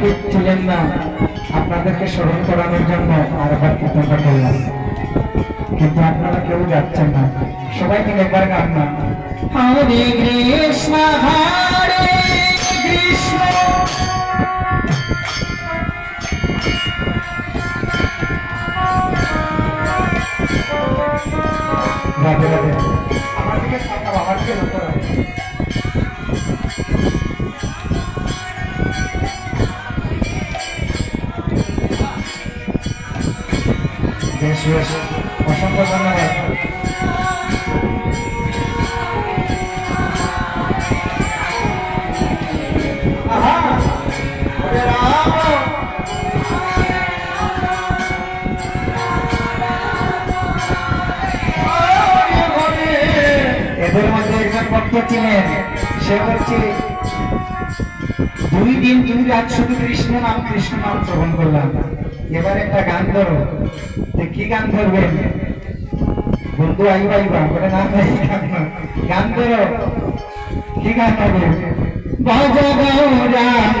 উপস্থিত ছিলেন না আপনাদেরকে স্মরণ করানোর জন্য আরেকবার কৃতজ্ঞতা করলাম। কিন্তু আপনারা কেউ যাচ্ছেন না। সবাই মিলে একবার গান না হরে কৃষ্ণ হরে কৃষ্ণ রাধে রাধে। আমার দিকে অসংখ্য ধন্যবাদ! এদের মধ্যে একজন ভক্ত ছিলেন, সে হচ্ছে দুই দিন দুই রাত শুধু কৃষ্ণ নাম কৃষ্ণ নাম শ্রবণ করলাম। এবার একটা গান ধরো কি গান ধরবেন বন্ধু, আইবা আইবা বলে না এই গান ধরো কি গান হবে? ভজ গৌরাঙ্গ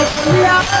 Yeah.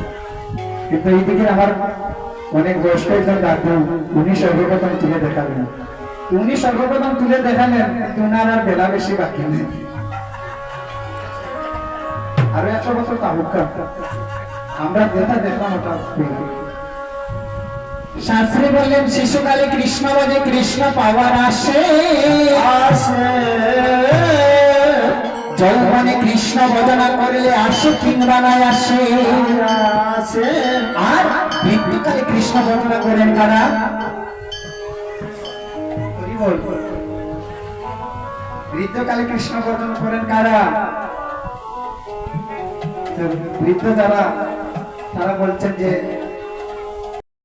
কিন্তু এইদিকে আমার অনেক বয়স্ক একজন দাদু উনি সর্বপ্রথম তুলে দেখালেন। উনি সর্বপ্রথম তুলে দেখালেন উনার আর বেলা বেশি বাকি নেই। আরও একশো বছর তাবুকা আমরা যেটা দেখলাম ওটা। শাস্ত্রী বললেন শিশুকালে কৃষ্ণ বলে কৃষ্ণ পাওয়ার আসে। আসে। যৌবনে কৃষ্ণ বদনা করলে আসে কিংবা নাই আসে। আর মৃত্যুকালে কৃষ্ণ বদনা করেন বল। বৃদ্ধকালে কৃষ্ণ বদনা করেন কারা? বৃদ্ধ যারা তারা বলছেন যে